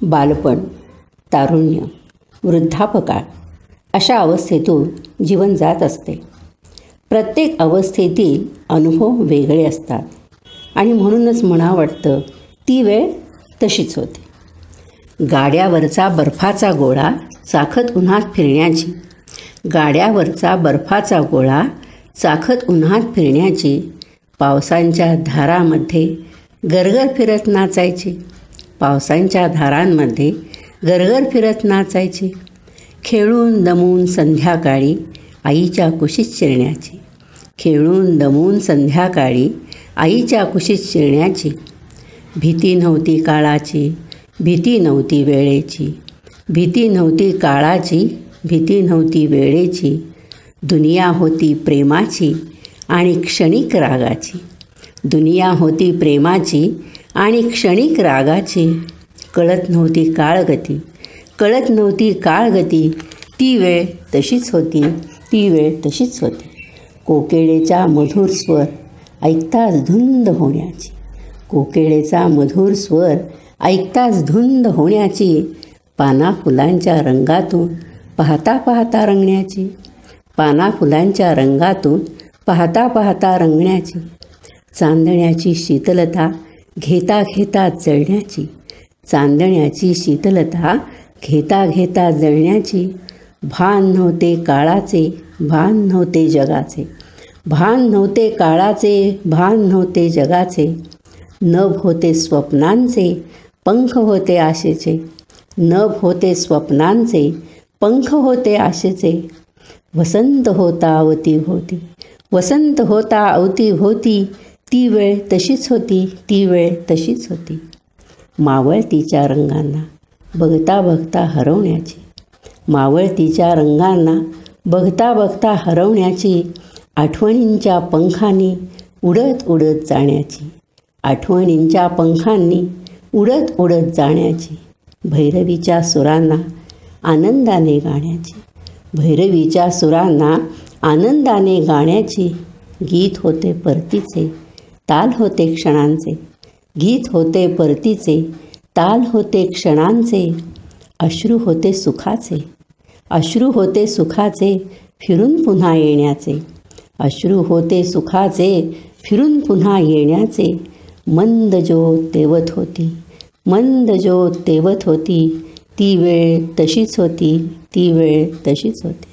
बालपण तारुण्य वृद्धापकाळ अशा अवस्थेतून जीवन जात असते. प्रत्येक अवस्थेतील अनुभव वेगळे असतात आणि म्हणूनच म्हणा वाटतं ती वेळ तशीच होते. गाड्यावरचा बर्फाचा गोळा चाखत उन्हात फिरण्याची गाड्यावरचा बर्फाचा गोळा चाखत उन्हात फिरण्याची पावसांच्या धारामध्ये गरगर फिरत नाचायची पावसांच्या धारांमध्ये गरगर फिरत नाचायची. खेळून दमून संध्याकाळी आईच्या कुशीत शिरण्याची. खेळून दमून संध्याकाळी आईच्या कुशीत शिरण्याची. भीती नव्हती काळाची भीती नव्हती वेळेची. भीती नव्हती काळाची भीती नव्हती वेळेची. दुनिया होती प्रेमाची आणि क्षणिक रागाची. दुनिया होती प्रेमाची आणि क्षणिक रागाची कळत नव्हती काळगती. कळत नव्हती काळगती. ती वेळ तशीच होती. ती वेळ तशीच होती. कोकेळेचा मधुर स्वर ऐकताच धुंद होण्याची. कोकेळेचा मधुर स्वर ऐकताच धुंद होण्याची. पाना फुलांच्या रंगातून पाहता पाहता रंगण्याची. पाना फुलांच्या रंगातून पाहता पाहता रंगण्याची. चांदण्याची शीतलता घेता घेता जळण्याची चांदण्याची शीतलता घेता घेता जळण्याची भान नव्हते काळाचे भान नव्हते जगाचे. भान नव्हते काळाचे भान नव्हते जगाचे. नभ होते स्वप्नांचे पंख होते आशेचे. नभ होते स्वप्नांचे पंख होते आशेचे. वसंत होता अवतीभोवती वसंत होता अवतीभोवती ती वेळ तशीच होती ती वेळ तशीच होती. मावळतीच्या रंगांना बघता बघता हरवण्याची. मावळतीच्या रंगांना बघता बघता हरवण्याची. आठवणींच्या पंखांनी उडत उडत जाण्याची. आठवणींच्या पंखांनी उडत उडत जाण्याची. भैरवीच्या सुरांना आनंदाने गाण्याची. भैरवीच्या सुरांना आनंदाने गाण्याची. गीत होते परतीचे. ताल होते क्षणांचे. गीत होते परतीचे ताल होते क्षणांचे अश्रू होते सुखाचे. अश्रू होते सुखाचे फिरून पुन्हा येण्याचे. अश्रू होते सुखाचे फिरून पुन्हा येण्याचे. मंद ज्योत तेवत होती. मंद ज्योत तेवत होती. ती वेळ तशीच होती. ती वेळ तशीच होती.